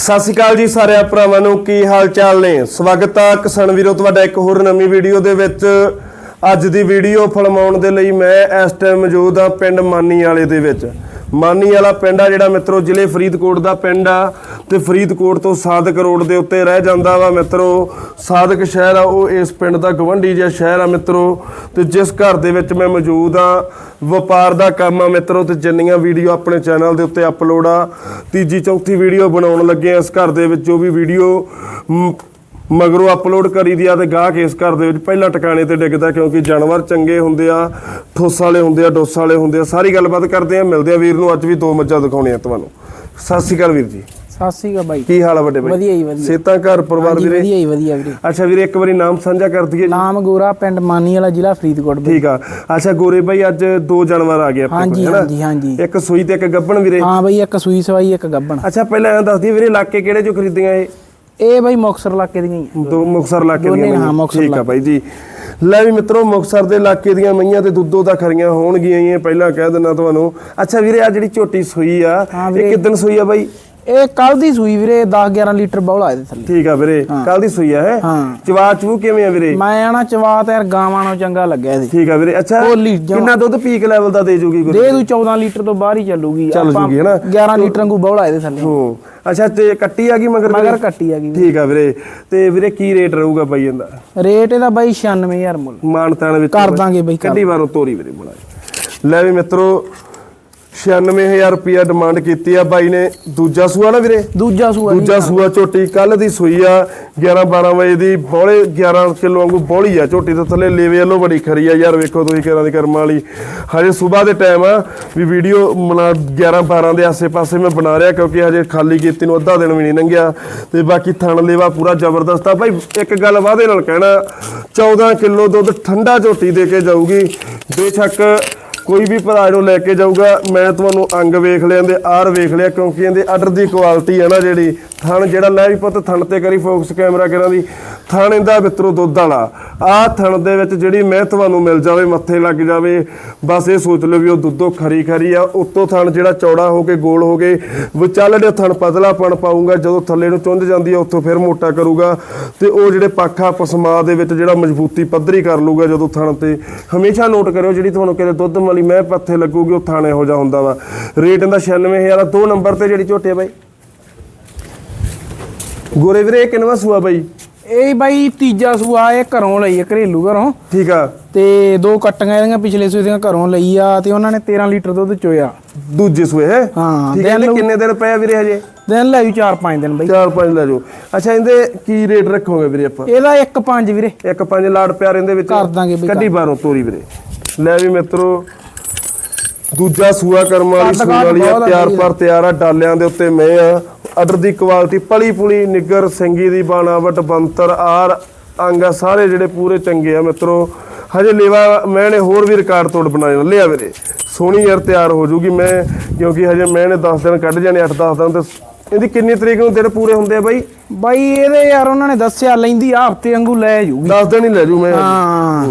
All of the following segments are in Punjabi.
ਸਤਿ ਸ਼੍ਰੀ ਅਕਾਲ ਜੀ ਸਾਰੇ ਭਰਾਵਾਂ ਨੂੰ, ਕੀ ਹਾਲ ਚਾਲ ਨੇ? ਸਵਾਗਤ ਆ ਕਿਸਾਨ ਵੀਰੋ, ਤੁਹਾਡਾ ਇੱਕ ਹੋਰ ਨਵੀਂ ਵੀਡੀਓ ਦੇ ਵਿੱਚ। ਅੱਜ ਦੀ ਵੀਡੀਓ ਫਲਮਾਉਣ ਦੇ ਲਈ ਮੈਂ ਇਸ ਟਾਈਮ ਮੌਜੂਦ ਹਾਂ ਪਿੰਡ ਮਾਨੀ ਵਾਲੇ ਦੇ ਵਿੱਚ। ਮਾਨੀ ਵਾਲਾ ਪਿੰਡ ਆ ਜਿਹੜਾ ਮਿੱਤਰੋ, ਜ਼ਿਲ੍ਹੇ ਫਰੀਦਕੋਟ ਦਾ ਪਿੰਡ ਆ ਤੇ ਫਰੀਦਕੋਟ ਤੋਂ ਸਾਦਕ ਰੋਡ ਦੇ ਉੱਤੇ ਰਹਿ ਜਾਂਦਾ ਵਾ ਮਿੱਤਰੋ। ਸਾਦਕ ਸ਼ਹਿਰ ਆ, ਉਹ ਇਸ ਪਿੰਡ ਦਾ ਗਵੰਡੀ ਜਿਹਾ ਸ਼ਹਿਰ ਆ ਮਿੱਤਰੋ। ਤੇ ਜਿਸ ਘਰ ਦੇ ਵਿੱਚ ਮੈਂ ਮੌਜੂਦ ਆ, ਵਪਾਰ ਦਾ ਕੰਮ ਆ ਮਿੱਤਰੋ ਤੇ ਜਿੰਨੀਆਂ ਵੀਡੀਓ ਆਪਣੇ ਚੈਨਲ ਦੇ ਉੱਤੇ ਅਪਲੋਡ ਆ, ਤੀਜੀ ਚੌਥੀ ਵੀਡੀਓ ਬਣਾਉਣ ਲੱਗੇ ਆ ਇਸ ਘਰ ਦੇ ਵਿੱਚ, ਜੋ ਵੀ ਵੀਡੀਓ ਮਗਰੋਂ ਅਪਲੋਡ ਕਰੀ ਦੀ ਆ ਤੇ ਗਾਹਕ ਇਸ ਘਰ ਦੇ ਵਿੱਚ ਪਹਿਲਾਂ ਟਿਕਾਣੇ ਤੇ ਡਿੱਗਦਾ ਕਿਉਂਕਿ ਜਾਨਵਰ ਚੰਗੇ ਹੁੰਦੇ ਆ ਠੋਸ ਵਾਲੇ ਹੁੰਦੇ ਆ ਡੋਸ ਵਾਲੇ ਹੁੰਦੇ ਆ। ਸਾਰੀ ਗੱਲਬਾਤ ਕਰਦੇ ਆ। ਮਿਲਦੇ ਆ ਵੀਰ ਨੂੰ। ਅੱਜ ਵੀ ਦੋ ਮੱਝਾਂ ਦਿਖਾਉਣੀਆਂ ਤੁਹਾਨੂੰ। ਸਤਿ ਸ਼੍ਰੀ ਅਕਾਲ ਵੀਰ ਜੀ। ਸਤਿ ਸ੍ਰੀ ਅਕਾਲ ਬਾਈ। ਕੀ ਹਾਲ ਆ ਵੱਡੇ ਬਾਈ? ਵਧੀਆ ਜੀ ਵਧੀਆ। ਸੇਤਾ ਘਰ ਪਰਿਵਾਰ ਹਾਂਜੀ, ਵੀਰੇ? ਵਧੀਆ ਜੀ ਵਧੀਆ ਵੀਰੇ। ਅੱਛਾ ਵੀਰੇ ਇੱਕ ਵਾਰੀ ਨਾਮ ਸਾਂਝਾ ਕਰ ਦਈਏ ਜੀ। ਨਾਮ ਗੋਰਾ ਪਿੰਡ ਮਾਨੀ ਵਾਲਾ ਜ਼ਿਲ੍ਹਾ ਫਰੀਦਕੋਟ ਬਾਈ। ਠੀਕ ਆ। ਅੱਛਾ ਗੋਰੇ ਬਾਈ ਅੱਜ ਦੋ ਜਾਨਵਰ ਆ ਗਏ ਆਪਣੇ ਹਾਂਜੀ ਕੋਲ ਹਾਂਜੀ ਹਾਂਜੀ। ਇੱਕ ਸੂਈ ਤੇ ਇੱਕ ਗੱਬਣ ਵੀਰੇ। ਹਾਂ ਬਾਈ ਇੱਕ ਸੂਈ ਸਵਾਈ ਇੱਕ ਗੱਬਣ ਅੱਛਾ ਪਹਿਲਾਂ ਇਹ ਦੱਸ ਦਈਏ ਵੀਰੇ ਇਲਾਕੇ ਕਿਹੜੇ ਚੋਂ ਖਰੀਦੀਆਂ ਇਹ? ਇਹ ਬਾਈ ਮੁਕਸਰ ਇਲਾਕੇ ਦੀਆਂ ਹੀ ਆ। ਦੋ ਮੁਕਸਰ ਇਲਾਕੇ ਦੀਆਂ ਦੋਨੇ, ਹਾਂ, ਮਈਆਂ। ਮੁਕਤਸਰ ਠੀਕ ਆ ਬਾਈ ਜੀ ਲੈ ਵੀ ਮਿੱਤਰੋ ਮੁਕਸਰ ਦੇ ਇਲਾਕੇ ਦੀਆਂ ਮਈਆਂ ਤੇ ਦੁੱਧੋ ਦਾ ਖਰੀਆਂ ਹੋਣਗੀਆਂ ਹੀ ਪਹਿਲਾਂ ਕਹਿ ਦਿੰਦਾ ਤੁਹਾਨੂੰ ਅੱਛਾ ਵੀਰੇ ਆ ਜਿਹੜੀ ਝੋਟੀ ਸੂਈ ਆ ਹਾਂ ਇਹ। ਕਿਦਨ ਸੂਈ ਆ ਬਾਈ ਇਹ ਕੱਲ ਦੀ ਸੂਈ ਵੀਰੇ 10 11 ਲੀਟਰ ਬੌਲਾ ਇਹਦੇ ਥੱਲੇ। ਠੀਕ ਆ ਵੀਰੇ ਕੱਲ ਦੀ ਸੂਈ ਆ ਹੈ ਹਾਂ। ਚਵਾ ਚੂ ਕਿਵੇਂ ਆ ਵੀਰੇ? ਮੈਂ ਆਣਾ ਚਵਾ ਤੇ ਯਾਰ ਗਾਵਾਂ ਨੂੰ ਚੰਗਾ ਲੱਗਿਆ ਇਹਦੇ। ਠੀਕ ਆ ਵੀਰੇ ਅੱਛਾ ਬੋਲੀ ਜਮਾਂ। ਕਿੰਨਾ ਦੁੱਧ ਪੀਕ ਲੈਵਲ ਦਾ ਦੇ ਜੂਗੀ ਗੁਰੂ? ਦੇ ਦੂ 14 ਲੀਟਰ ਤੋਂ ਬਾਹਰ ਹੀ ਚੱਲੂਗੀ। ਚੱਲ ਆਪਾਂ ਜੂਗੀ, ਹਨਾ? 11 ਲੀਟਰ ਵਾਂਗੂ ਬੌਲਾ ਇਹਦੇ ਥੱਲੇ। ਹੂੰ ਅੱਛਾ ਤੇ ਕੱਟੀ ਆ ਗਈ ਮਗਰ ਮਗਰ ਕੱਟੀ ਆ ਗਈ। ਠੀਕ ਆ ਵੀਰੇ ਤੇ ਵੀਰੇ ਕੀ ਰੇਟ ਰਹੂਗਾ ਬਾਈ ਇਹਦਾ? ਰੇਟ ਇਹਦਾ ਬਾਈ 96000 ਮੁੱਲ। ਮਾਨ ਤਾਨ ਵਿੱਚ ਕਰ ਦਾਂਗੇ ਬਈ, ਕਰ ਕੱਢੀ ਵਾਰੋਂ ਤੋਰੀ ਵੀਰੇ ਬਣਾ ਲੈ ਵੀ ਮਿੱਤਰੋ 96000 ਰੁਪਿਆ ਡਿਮਾਂਡ ਕੀਤੀ ਆ ਬਾਈ ਨੇ। ਦੂਜਾ ਸੂਆ ਨਾ ਵੀਰੇ? ਦੂਜਾ ਸੂਆ ਦੂਜਾ ਸੂਆ ਝੋਟੀ ਕੱਲ ਦੀ ਸੂਈ ਆ। 11 12 ਵਜੇ ਦੀ ਬੋਲੇ 11 ਕਿਲੋ ਵਾਂਗੂ ਬੋਲੀ ਆ ਝੋਟੀ ਤੋਂ ਥੱਲੇ। ਲੇਵੇ ਵੱਲੋਂ ਬੜੀ ਖਰੀ ਆ ਯਾਰ ਵੇਖੋ ਤੁਸੀਂ ਕਿਹਨਾਂ ਦੀ ਕਰਮ ਵਾਲੀ। ਹਜੇ ਸਵੇਰ ਦੇ ਟਾਈਮ ਆ ਵੀ ਵੀਡੀਓ ਮਨਾ 11 12 ਦੇ ਆਸੇ-ਪਾਸੇ ਮੈਂ ਬਣਾ ਰਿਹਾ ਕਿਉਂਕਿ ਹਜੇ ਖਾਲੀ ਕੀਤੀ ਨੂੰ ਅੱਧਾ ਦਿਨ ਵੀ ਨਹੀਂ ਲੰਘਿਆ। ਤੇ ਬਾਕੀ ਥਣ ਲੇਵਾ ਪੂਰਾ ਜ਼ਬਰਦਸਤ ਆ। ਭਾਈ ਇੱਕ ਗੱਲ ਵਾਦੇ ਨਾਲ ਕਹਿਣਾ 14 ਕਿਲੋ ਦੁੱਧ ਠੰਡਾ ਝੋਟੀ ਦੇ ਕੇ ਜਾਊਗੀ। ਬੇਸ਼ੱਕ ਕੋਈ ਵੀ ਭਰਾ ਨੂੰ ਲੈ ਕੇ ਜਾਊਗਾ, ਮੈਂ ਤੁਹਾਨੂੰ ਅੰਗ ਵੇਖ ਲਿਆ ਦੇ ਆਰ ਵੇਖ ਲਿਆ, ਕਿਉਂਕਿ ਇਹਦੇ ਆਰਡਰ ਦੀ ਕੁਆਲਿਟੀ ਹੈ ਨਾ ਜਿਹੜੀ। ਥਣ ਜਿਹੜਾ ਲੈ ਵੀ ਪੁੱਤ ਥਣ ਤੇ ਕਰੀ ਫੋਕਸ ਕੈਮਰਾ ਕਰਾਂ ਦੀ? ਥਣ ਇਹਦਾ ਮਿੱਤਰੋ ਦੁੱਧ ਵਾਲਾ। ਆਹ ਥਣ ਦੇ ਵਿੱਚ ਜਿਹੜੀ ਮੈਂ ਤੁਹਾਨੂੰ ਮਿਲ ਜਾਵੇ, ਮੱਥੇ ਲੱਗ ਜਾਵੇ, ਬਸ ਇਹ ਸੋਚ ਲਓ ਵੀ ਉਹ ਦੁੱਧੋ ਖਰੀ ਖਰੀ ਆ, ਉੱਤੋਂ ਥਣ ਜਿਹੜਾ ਚੌੜਾ ਹੋ ਕੇ ਗੋਲ ਹੋ ਕੇ ਵਿਚਾਲੜੇ ਥਣ ਪਤਲਾਪਣ ਪਾਊਗਾ, ਜਦੋਂ ਥੱਲੇ ਨੂੰ ਚੁੰਝ ਜਾਂਦੀ ਆ, ਉੱਥੋਂ ਫਿਰ ਮੋਟਾ ਕਰੂਗਾ। ਤੇ ਉਹ ਜਿਹੜੇ ਪਾਖਾ ਪਸਮਾ ਦੇ ਵਿੱਚ ਜਿਹੜਾ ਮਜ਼ਬੂਤੀ ਪੱਧਰੀ ਕਰ ਲੂਗਾ ਜਦੋਂ ਥਣ ਤੇ, ਹਮੇਸ਼ਾ ਨੋਟ ਕਰਿਓ ਜਿਹੜੀ ਤੁਹਾਨੂੰ ਕਿਤੇ ਦੁੱਧ ਵਾਲੀ ਮੈਂ ਪੱਥੇ ਲੱਗੂਗੀ ਉਹ ਥਾਣੇ ਹੋ ਜਾ ਹੁੰਦਾ ਵਾ। ਰੇਟ ਇਹਦਾ 96000 ਆ ਦੋ ਨੰਬਰ ਤੇ ਜਿਹੜੀ ਝੋਟੇ ਬਾਈ। ਗੋਰੇ ਵੀਰੇ ਕਿੰਨਵਾ ਸੂਆ ਬਾਈ? ਇਹ ਬਾਈ ਤੀਜਾ ਸੂਆ ਇਹ ਘਰੋਂ ਲਈ ਆ ਘਰੇਲੂ ਘਰੋਂ। ਠੀਕ ਆ। ਤੇ ਦੋ ਕੱਟੀਆਂ ਇਹਦੀਆਂ ਪਿਛਲੇ ਸੂਏ ਦੀਆਂ ਘਰੋਂ ਲਈ ਆ ਤੇ ਉਹਨਾਂ ਨੇ 13 ਲੀਟਰ ਦੁੱਧ ਚੋਇਆ। ਦੂਜੇ ਸੂਏ ਹੈ? ਹਾਂ, ਠੀਕ ਹੈ ਇਹਦੇ ਕਿੰਨੇ ਦਿਨ ਪਏ ਆ ਵੀਰੇ ਹਜੇ? ਦਿਨ ਲੈ ਜੂ 4-5 ਦਿਨ ਬਾਈ। ਚਾਰ ਪੰਜ ਲੈ ਜਾਓ ਅੱਛਾ ਇਹਦੇ ਕੀ ਰੇਟ ਰੱਖੋਗੇ ਵੀਰੇ ਆਪਾਂ? ਇਹਦਾ 1-5 ਵੀਰੇ। ਇੱਕ ਪੰਜ ਲਾੜ ਪਿਆਰ ਇਹਦੇ ਵਿੱਚ। ਕਰ ਦਾਂਗੇ ਬਈ, ਕੱਢੀ ਬਾਹਰੋਂ ਤੋਰੀ ਵੀਰੇ। ਲੈ ਵੀ ਮਿੱਤਰੋ ਦੂਜਾ ਸੂਆ ਕਰਮ ਵਾਲੀ ਸੂਣ ਵਾਲੀ ਆ ਤਿਆਰ ਪਰ ਤਿਆਰ ਆ ਡਾਲਿਆਂ ਦੇ ਉੱਤੇ ਮੈਂ ਆ। ਆਰਡਰ ਦੀ ਕੁਆਲਿਟੀ ਪਲੀ ਪੁਲੀ ਨਿੱਗਰ ਸਿੰਗੀ ਦੀ ਬਾਣਾਵਟ ਬੰਤਰ ਆਰ ਅੰਗ ਸਾਰੇ ਜਿਹੜੇ ਪੂਰੇ ਚੰਗੇ ਆ ਮਿੱਤਰੋ। ਹਜੇ ਲੇਵਾ ਮੈਂ ਨੇ ਹੋਰ ਵੀ ਰਿਕਾਰਡ ਤੋੜ ਬਣਾਏ ਲਿਆ ਵੀਰੇ ਸੋਹਣੀ ਯਾਰ ਤਿਆਰ ਹੋ ਜੂਗੀ ਮੈਂ ਕਿਉਂਕਿ ਹਜੇ ਮੈਂ ਨੇ 10 ਦਿਨ ਕੱਢ ਜਾਣੇ 8-10 ਦਿਨ ਤੇ ਇਹਦੀ ਕਿੰਨੀ ਤਰੀਕ ਨੂੰ ਦਿਨ ਪੂਰੇ ਹੁੰਦੇ ਆ ਬਾਈ? ਬਾਈ ਇਹਦੇ ਯਾਰ ਉਹਨਾਂ ਨੇ ਦੱਸਿਆ ਲੈਂਦੀ ਆ ਹਫ਼ਤੇ ਵਾਂਗੂ ਲੈ ਜੂਗੀ। 10 ਦਿਨ ਹੀ ਲੈ ਜੂ ਮੈਂ ਹਾਂ।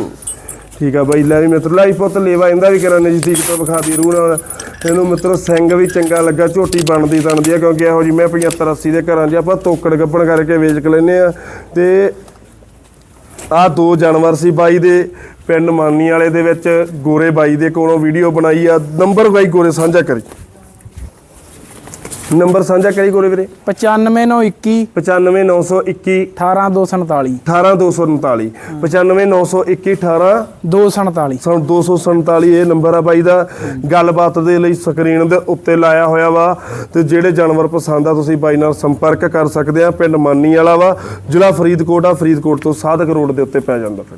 ਠੀਕ ਆ ਬਾਈ, ਲੈ ਵੀ ਮਿੱਤਰ ਲਾਈ ਪੁੱਤ ਲੇਵਾ ਇਹਦਾ ਵੀ ਕਰਾਂ ਨਜ਼ਦੀਕ ਤੋਂ ਵਿਖਾ ਦੀ ਰੂਹ ਨਾਲ। ਇਹਨੂੰ ਮਿੱਤਰੋ, ਸਿੰਘ ਵੀ ਚੰਗਾ ਲੱਗਾ, ਝੋਟੀ ਬਣਦੀ ਤਣਦੀ ਆ, ਕਿਉਂਕਿ ਇਹੋ ਜੀ ਮੈਂ 75 80 ਦੇ ਘਰਾਂ 'ਚ ਆਪਾਂ ਤੋਕੜ ਗੱਪਣ ਕਰਕੇ ਵੇਚ ਕੇ ਲੈਨੇ ਆ। ਤੇ ਆ ਦੋ ਜਾਨਵਰ ਸੀ ਬਾਈ ਦੇ, ਪਿੰਡ ਮਾਨੀ ਵਾਲੇ ਦੇ ਵਿੱਚ, ਗੋਰੇ ਬਾਈ ਦੇ ਕੋਲੋਂ ਵੀਡੀਓ ਬਣਾਈ ਆ। ਨੰਬਰ ਬਾਈ ਗੋਰੇ, ਸਾਂਝਾ ਕਰੀ। ਨੰਬਰ ਸਾਂਝਾ ਕਰੀ ਗੋਰੇ ਵੀਰੇ? 95921 95921 18247 18249 95921 18 247 ਸਨ 247 ਇਹ ਨੰਬਰ ਆ ਬਾਈ ਦਾ। ਗੱਲਬਾਤ ਦੇ ਲਈ ਸਕਰੀਨ ਦੇ ਉੱਤੇ ਲਾਇਆ ਹੋਇਆ ਵਾ ਤੇ ਜਿਹੜੇ ਜਾਨਵਰ ਪਸੰਦ ਆ ਤੁਸੀਂ ਬਾਈ ਨਾਲ ਸੰਪਰਕ ਕਰ ਸਕਦੇ ਆ। ਪਿੰਡ ਮਾਨੀ ਵਾਲਾ ਵਾ ਜ਼ਿਲ੍ਹਾ ਫਰੀਦਕੋਟ ਆ। ਫਰੀਦਕੋਟ ਤੋਂ ਸਾਧਕ ਰੋਡ ਦੇ ਉੱਤੇ ਪੈ ਜਾਂਦਾ ਫਿਰ।